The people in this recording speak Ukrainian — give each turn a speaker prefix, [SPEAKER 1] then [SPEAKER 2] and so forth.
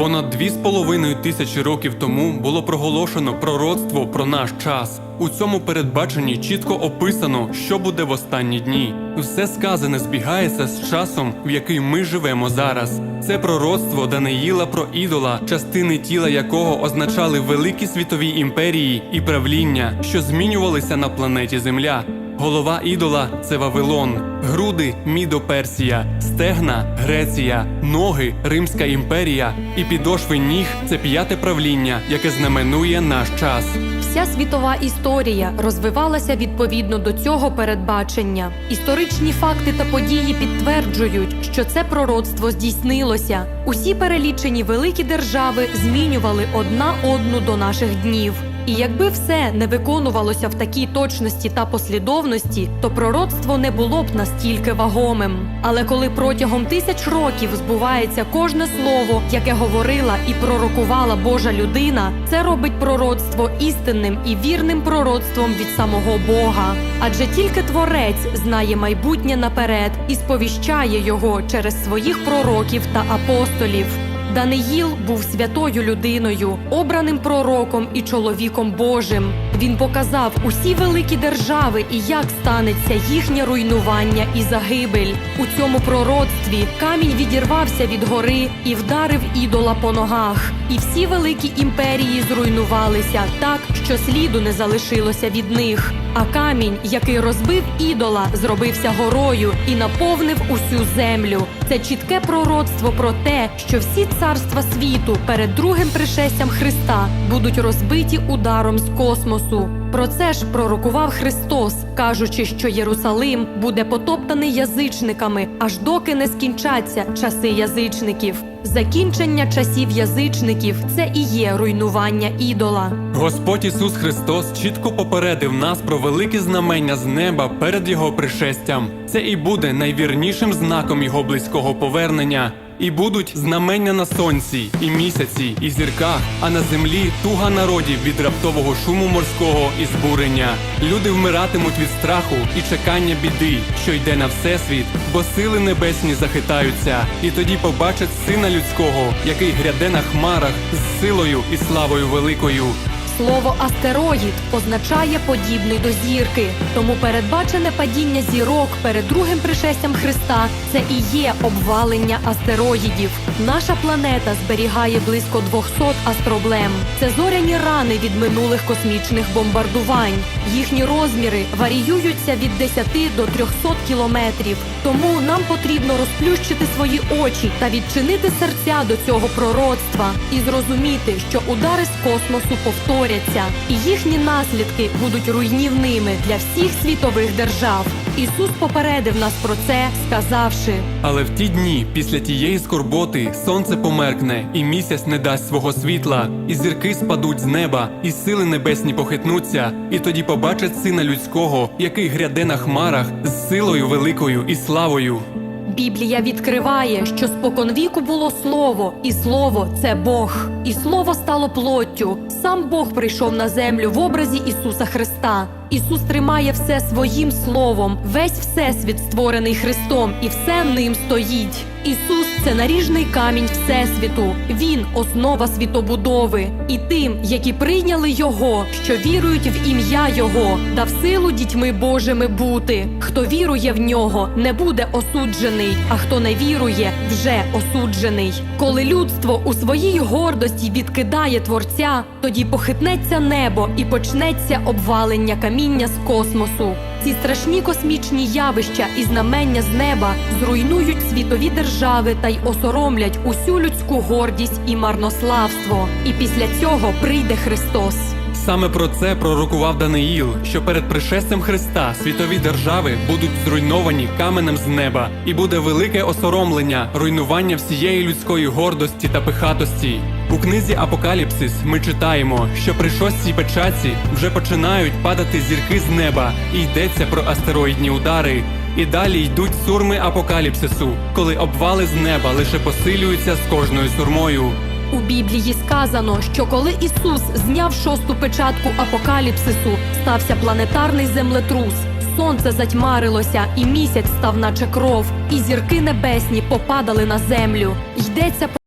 [SPEAKER 1] Понад дві з половиною тисячі років тому було проголошено пророцтво про наш час. У цьому передбаченні чітко описано, що буде в останні дні. Все сказане збігається з часом, в який ми живемо зараз. Це пророцтво Даниїла про ідола, частини тіла якого означали великі світові імперії і правління, що змінювалися на планеті Земля. Голова ідола це Вавилон, груди Мідо-Персія, стегна Греція, ноги Римська імперія і підошви ніг це п'яте правління, яке знаменує наш час.
[SPEAKER 2] Вся світова історія розвивалася відповідно до цього передбачення. Історичні факти та події підтверджують, що це пророцтво здійснилося. Усі перелічені великі держави змінювали одна одну до наших днів. І якби все не виконувалося в такій точності та послідовності, то пророцтво не було б настільки вагомим. Але коли протягом тисяч років збувається кожне слово, яке говорила і пророкувала Божа людина, це робить пророцтво істинним і вірним пророцтвом від самого Бога. Адже тільки творець знає майбутнє наперед і сповіщає його через своїх пророків та апостолів. Даниїл був святою людиною, обраним пророком і чоловіком Божим. Він показав усі великі держави і як станеться їхнє руйнування і загибель. У цьому пророцтві камінь відірвався від гори і вдарив ідола по ногах. І всі великі імперії зруйнувалися так, що сліду не залишилося від них. А камінь, який розбив ідола, зробився горою і наповнив усю землю. Це чітке пророцтво про те, що всі царства світу перед другим пришестям Христа будуть розбиті ударом з космосу. Про це ж пророкував Христос, кажучи, що Єрусалим буде потоптаний язичниками, аж доки не скінчаться часи язичників. Закінчення часів язичників це і є руйнування ідола.
[SPEAKER 1] Господь Ісус Христос чітко попередив нас про великі знамення з неба перед Його пришестям. Це і буде найвірнішим знаком Його близького повернення. І будуть знамення на сонці, і місяці, і зірках, а на землі туга народів від раптового шуму морського і збурення. Люди вмиратимуть від страху і чекання біди, що йде на всесвіт, бо сили небесні захитаються, і тоді побачать сина людського, який гряде на хмарах з силою і славою великою.
[SPEAKER 2] Слово астероїд означає подібний до зірки, тому передбачене падіння зірок перед другим пришестям Христа це і є обвалення астероїдів. Наша планета зберігає близько 200 астроблем. Це зоряні рани від минулих космічних бомбардувань. Їхні розміри варіюються від 10 до 300 кілометрів. Тому нам потрібно розплющити свої очі та відчинити серця до цього пророцтва і зрозуміти, що удари з космосу повторяться, і їхні наслідки будуть руйнівними для всіх світових держав. Ісус попередив нас про це, сказавши.
[SPEAKER 1] Але в ті дні, після тієї скорботи, сонце померкне, і місяць не дасть свого світла, і зірки спадуть з неба, і сили небесні похитнуться, і тоді побачать сина людського, який гряде на хмарах з силою великою і славою.
[SPEAKER 2] Біблія відкриває, що споконвіку було слово, і слово це Бог. І слово стало плоттю. Сам Бог прийшов на землю в образі Ісуса Христа. Ісус тримає все своїм словом, весь всесвіт створений Христом, і все ним стоїть. Ісус це наріжний камінь Всесвіту. Він основа світобудови. І тим, які прийняли Його, що вірують в ім'я Його, дав силу дітьми Божими бути. Хто вірує в нього, не буде осуджений, а хто не вірує, вже осуджений. Коли людство у своїй гордості відкидає творця, тоді похитнеться небо і почнеться обвалення каміння з космосу. Ці страшні космічні явища і знамення з неба зруйнують світові держави та й осоромлять усю людську гордість і марнославство. І після цього прийде Христос.
[SPEAKER 1] Саме про це пророкував Даниїл, що перед пришестям Христа світові держави будуть зруйновані каменем з неба, і буде велике осоромлення, руйнування всієї людської гордості та пихатості. У книзі Апокаліпсис ми читаємо, що при шостій печаті вже починають падати зірки з неба, і йдеться про астероїдні удари. І далі йдуть сурми апокаліпсису, коли обвали з неба лише посилюються з кожною сурмою.
[SPEAKER 2] У Біблії сказано, що коли Ісус зняв шосту печатку апокаліпсису, стався планетарний землетрус. Сонце затьмарилося, і місяць став наче кров, і зірки небесні попадали на землю. Йдеться